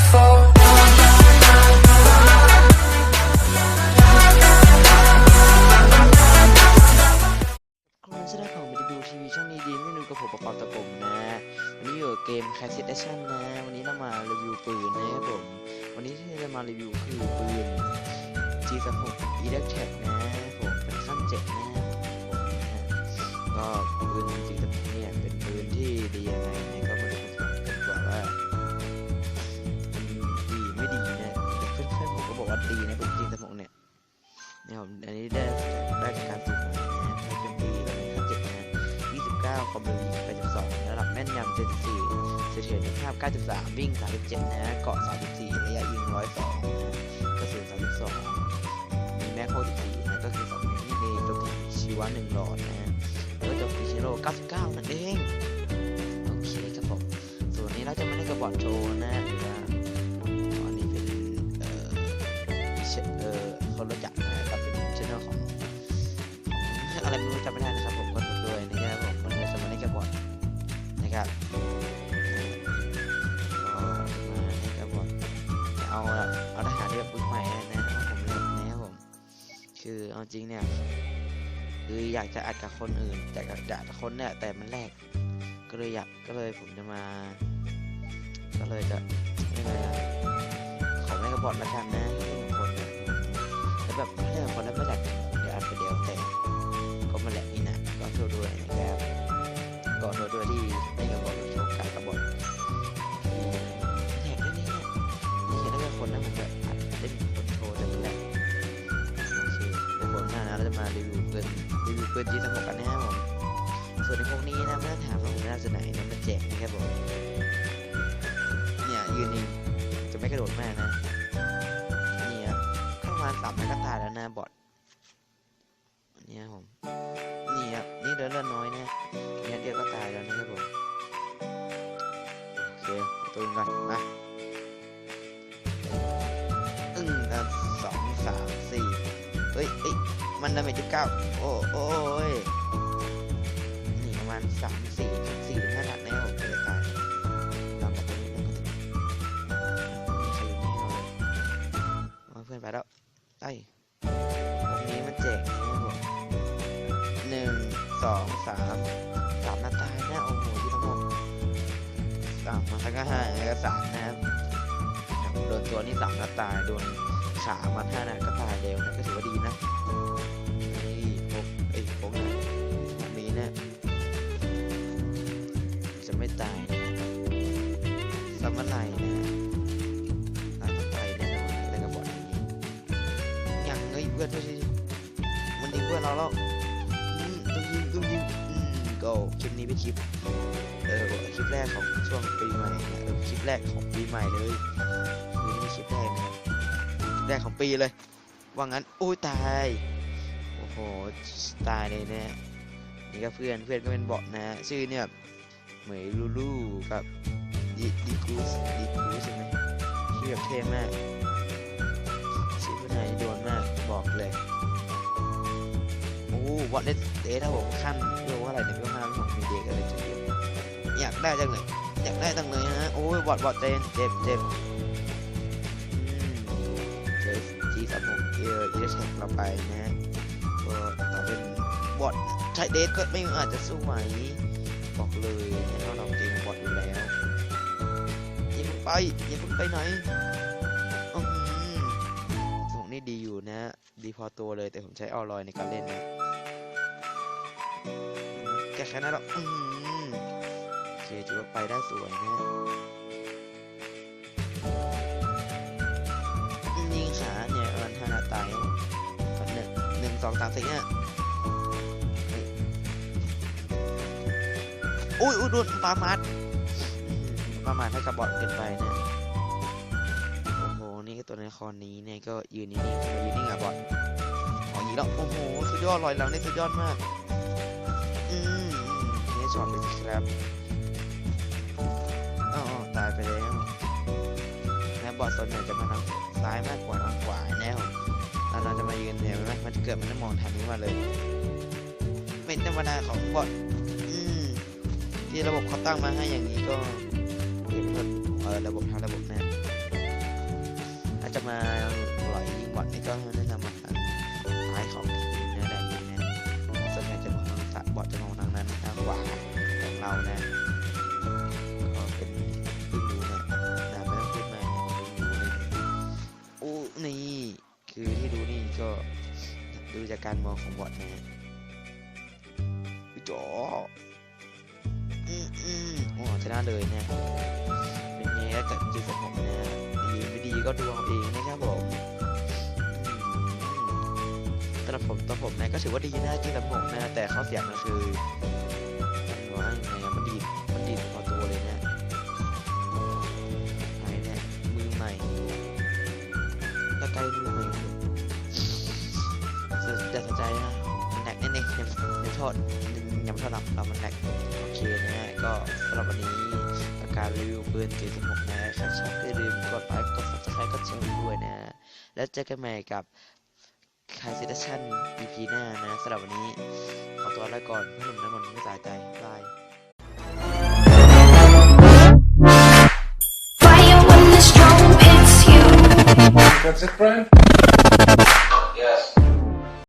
beautiful. คุณชนะของมิดูทีวีช่องนี้ดีไม่ดูกับผมประกอบตะกลมนะ วันนี้อยู่กับเกม c a s เ e แอ c ชั่นนะ วันนี้เรามารีวิวปืนนะครับผม วันนี้ที่จะมารีวิวคือปืน G36 e l e c t r e นะผมเป็นขั้นเจ็ดนะผมนะก็ปืน G36 เนี่ยเป็นปืนที่ดียังไง ได้ได้จากการฝึกมานะถ้าเป็นดีเราเป็นขั้นเจ็ดนะ29ความเร็วยิง82ระดับแม่นยำ74เสถียรภาพ 93 วิ่ง 37 นะเกาะ 34 ระยะยิง 102นะกระสุน32 มีแม็กโค14นะก็คือ2มิลลิเมตรตัวที่ชีวะ1หลอดนะ แล้วก็จบฟิชโล99 นั่นเอง โอเคครับผม ส่วนนี้เราจะไม่ได้กระบอกโชว์นะ ครับก็มาในกระบอกเอาเอาทหารเรือปืนใหม่นะครับผมเล่นนะครับผม คือเอาจริงเนี่ยคืออยากจะอัดกับคนอื่น แต่กับจะคนเนี่ยแต่มันแรกก็เลยอยากก็เลยผมจะมา ก็เลยจะยังไงอะขอไม่กระบอกละกันนะคนแล้วแบบเล่นกับคนแล้วไม่อยากเดี๋ยวอัดไปเดียวแต่ก็มาแหละนี่นะก็โทษด้วยนะครับก็โทษด้วยที่ มหน้านะเราจะมารีวิวเปิดรีวิวเปิดจีสมกันนะครับผมส่วนในพวกนี้นะไม่ต้องถามว่าผมน่าจะไหนนะมันแจกนะครับผมเนี่ยยืนนิ่งจะไม่กระโดดมากนะเนี่ครับเข้ามาสามนัดก็ตายแล้วนะบอทเนี่ยผมนี่ครับนี่เดินเลือดน้อยนะเนี่ยเดียวก็ตายแล้วนะครับผมโอเคตัวก่อนมา มันดาเมจที่เก้าโอ้โอ้ยนี่ประมาณสามสี่สี่ถึงห้านัดแน่ผมจะตายตามมาตัวนี้แล้วก็จะมีใครอยู่นี่เลยมาเพื่อนไปแล้วไอ้ตรงนี้มันแจกนะครับผมหนึ่งสองสามสามนัดตายนะโอ้โหที่ทั้งหมดสามมาแล้วก็ห้าแล้วก็สามนะครับโดนตัวนี้สามนัดตายโดน ขามันห้านัดก็ตายเร็วนะก็ถือว่าดีนะนี่พกไอ้ยพกนะพวกนี้นะจะไม่ตายนะสมัไรนะตายต้องไปแน่นอนแล้วก็บอดอย่างนี้ยังเฮ้ยเพื่อนด้วยสิมันยิงเพื่อนเราแล้วอืมต้องยิงต้องยิงอืมก็คลิปนี้เป็นคลิปเออคลิปแรกของช่วงปีใหม่นะเออคลิปแรกของปีใหม่เลยคือนี่คลิปแรกนะ แรกของปีเลย ว่างั้นโอ้ยตาย โอ้โห ตายเลยเนี่ยนี่ก็เพื่อนเพื่อนก็เป็นเบาะนะชื่อเนี่ยเหมยลูลูกับดิดิกูสดิกูสใช่ไหมชื่อแบบเท่มากชื่อเพื่อนไหนโดนมากบอกเลยโอ้วอตเลสเดถ้าผมขั้นเรียกว่าอะไรเนี่ยเรียกว่าผมมีเด็กอะไรทีเดียวอยากได้จังเลยอยากได้จังเลยนะโอ้ยวอตวอตเจนเจ็บเจ็บ อจีสามผมเอออีเดชเราไปนะฮะก็ต่อเป็นบอทใช้เดทก็ไม่อาจจะสู้ไหวบอกเลยนะเราเราเกมบอทอยู่แล้วอย่าเพิ่งไปอย่าเพิ่งไปไหนอื้อหือสมองนี่ดีอยู่นะ ดีพอตัวเลยแต่ผมใช้ออลอยในการเล่นนะแค่แค่นั้นหรอกอื้อหือโอเคถือว่าไปได้สวยนะ สองสามสี่เนี่ยเฮ้ยอุ้ยอุ้ยโดนปามัดปามัดให้กับบอดเกินไปนะโอ้โห นี่ก็ตัวในละครนี้เนี่ยก็ยืนนิ่งๆทำไมยืนนิ่งอะบอดอ๋อยิงแล้ว โอ้โห สุดยอดลอยหลังนี่สุดยอดมาก อืมนี่ช็อตเลยสิครับอ๋อตายไปแล้วนะบอดส่วนใหญ่จะมาทางซ้ายมากกว่าทางขวาแน่ เราจะมายืนเนี่ยเห็นไหมมันเกิดมันจะมองทางนี้มาเลย เป็นธรรมดาของบอดอืมที่ระบบเขาตั้งมาให้อย่างนี้ก็เห็นเออระบบทางระบบนะาจะมาหลอยยิงบอลนี่ก็แนะนำมาทางซ้ายของทีมนะแดนนี้นะส่วนใหญ่จะมองทางบอลจะมองทางนั้นทางขวาของเรานะ ดูจากการมองของบอลนะฮะวิจออืมอืมโอ้ชนะเลยนะเป็นไงก็กับจุดสมองนะดีไม่ดีก็ดูเอาเองนะครับผมอืมสำหรับผมตัวผมนะก็ถือว่าดีนะจุดสมองนะแต่ข้อเสียมันคือมันว่ายังไงอะมันดีดมันดีดพอตัวเลยนะไอ้เนี่ยมือใหม่ถ้าใกล้มือใหม่สุด จะสนใจนะมันแหลกแน่ๆยังยังโทษยังไม่โทษเราเรามันแหลกโอเคนะฮะก็สำหรับวันนี้การรีวิวปืนเกม16นะครับชอบอย่าลืมกดไลค์กด subscribe กดแชร์ด้วยนะแล้วเจอกันใหม่กับคายเซตชั่น EP หน้านะสำหรับวันนี้ขอตัวลาก่อนเพื่อนหนุ่มน้ำมันไม่สายใจบาย Fire when the storm hits you. That's it, friend?